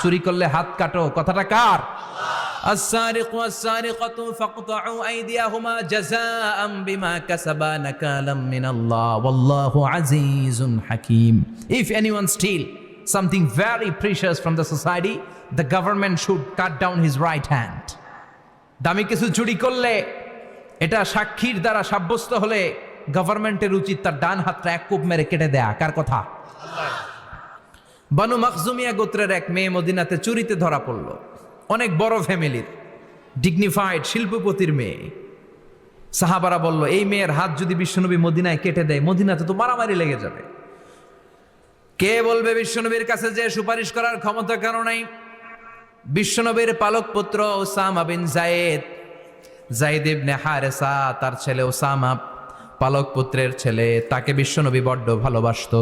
চুরি করলে হাত কাটো কথাটা কার السارق والسارقة فاقطعوا أيديهما جزاء بما كسبا نكالا من الله والله عزيز حكيم If anyone steal something very precious from the society the government should cut down his right hand দামি কিছু চুরি করলে এটা সাক্ষীর দ্বারা সাব্যস্ত হলে গভর্নমেন্টের উচিত তার ডান হাতটা এক কূপ মেরে কেটে দেয়া কার কথা বানু মখজুমিয়া গোত্রের এক মেয়ে মদিনাতে চুরিতে ধরা পড়ল। অনেক বড় ফ্যামিলির ডিগনিফাইড শিল্পপতির মেয়ে। সাহাবারা বলল, এই মেয়ের হাত যদি বিশ্বনবী মদিনায় কেটে দেয়, মদিনাতে তো মারামারি লেগে যাবে। কে বলবে বিশ্বনবীর কাছে যে সুপারিশ করার ক্ষমতা কারও নাই? বিশ্বনবীর পালক পুত্র Osama bin Zayed Zahid ibn Haritha, তার ছেলে ওসামা পালক পুত্রের ছেলে, তাকে বিশ্বনবী বড্ড ভালোবাসতো।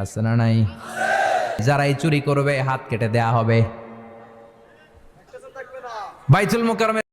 আসানা নাই? যারাই চুরি করবে হাত কেটে দেয়া হবে। বাইচুল মোকারমে